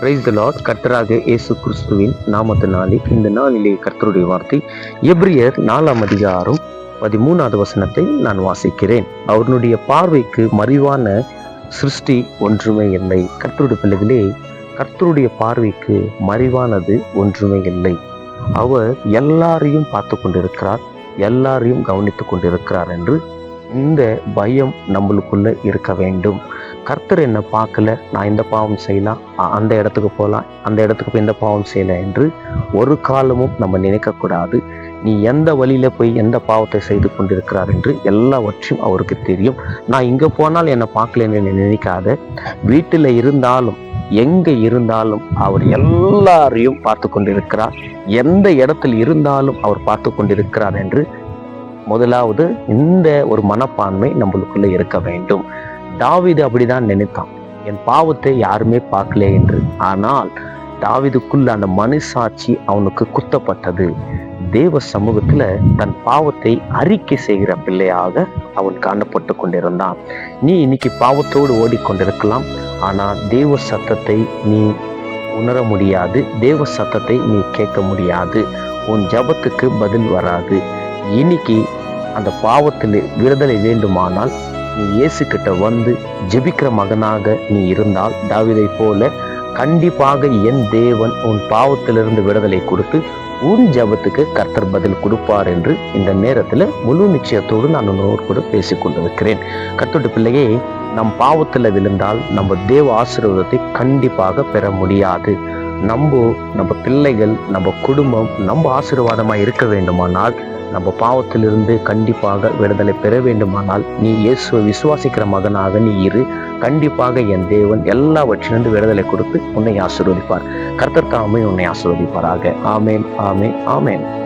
Praise the Lord கர்த்தராக இயேசு கிறிஸ்துவின் நாமத்தினாலே இந்த நாளிலே கர்த்தருடைய வார்த்தை எப்ரியர் நாலாம் அதிகாரம் பதிமூணாவது வசனத்தை நான் வாசிக்கிறேன். அவருடைய பார்வைக்கு மறைவான சிருஷ்டி ஒன்றுமே இல்லை. கர்த்தருடைய பிள்ளைகளே கர்த்தருடைய பார்வைக்கு மறைவானது ஒன்றுமே இல்லை. அவர் எல்லாரையும் பார்த்து கொண்டிருக்கிறார் எல்லாரையும் கவனித்துக் கொண்டிருக்கிறார் என்று இந்த பயம் நம்மளுக்குள்ள இருக்க வேண்டும். கர்த்தர் என்னை பார்க்கல நான் இந்த பாவம் செய்யலாம் அந்த இடத்துக்கு போகலாம் அந்த இடத்துக்கு போய் இந்த பாவம் செய்யலாம் என்று ஒரு காலமும் நம்ம நினைக்கக்கூடாது. நீ எந்த வழியில் போய் எந்த பாவத்தை செய்து கொண்டிருக்கிறார் என்று எல்லாவற்றையும் அவருக்கு தெரியும். நான் இங்கே போனால் என்னை பார்க்கல என்று நினைக்காத. வீட்டில் இருந்தாலும் எங்கே இருந்தாலும் அவர் எல்லாரையும் பார்த்து கொண்டிருக்கிறார். எந்த இடத்தில் இருந்தாலும் அவர் பார்த்து கொண்டிருக்கிறார் என்று முதலாவது இந்த ஒரு மனப்பான்மை நம்மளுக்குள்ளே இருக்க வேண்டும். தாவிது அப்படிதான் நினைத்தான். என் பாவத்தை யாருமே பார்க்கல என்று. ஆனால் தாவிதுக்குள்ள அந்த மனசாட்சி அவனுக்கு குத்தப்பட்டது. தேவ சமூகத்துல தன் பாவத்தை அறிக்கை செய்கிற பிள்ளையாக அவன் காணப்பட்டு கொண்டிருந்தான். நீ இன்னைக்கு பாவத்தோடு ஓடிக்கொண்டிருக்கலாம். ஆனால் தேவ சத்தத்தை நீ உணர முடியாது. தேவ சத்தத்தை நீ கேட்க முடியாது. உன் ஜபத்துக்கு பதில் வராது. இன்னைக்கு அந்த பாவத்தில் விடுதலை வேண்டுமானால் நீ இயேசு கிட்ட வந்து ஜெபிக்கிற மகனாக நீ இருந்தால் தாவிதை போல கண்டிப்பாக என் தேவன் உன் பாவத்திலிருந்து விடுதலை கொடுத்து உன் ஜபத்துக்கு கர்த்தர் பதில் கொடுப்பார் என்று இந்த நேரத்தில் முழு நிச்சயத்தோடு நான் உன்னோடு கூட பேசிக் கொண்டிருக்கிறேன் கர்த்தருடைய பிள்ளையே நம் பாவத்தில் விழுந்தால் நம்ம தேவ ஆசீர்வாதத்தை கண்டிப்பாக பெற முடியாது. நம்ம நம்ம பிள்ளைகள் நம்ம குடும்பம் நம்ம ஆசீர்வாதமாக இருக்க வேண்டுமானால் நம்ம பாவத்திலிருந்து கண்டிப்பாக விடுதலை பெற வேண்டுமானால் நீ இயேசுவை விசுவாசிக்கிற மகனாக நீ இரு. கண்டிப்பாக என் தேவன் எல்லாவற்றிலிருந்து விடுதலை கொடுத்து உன்னை ஆசீர்வதிப்பார். கர்த்தர் தாமே உன்னை ஆசீர்வதிப்பாராக. ஆமேன் ஆமேன் ஆமேன்.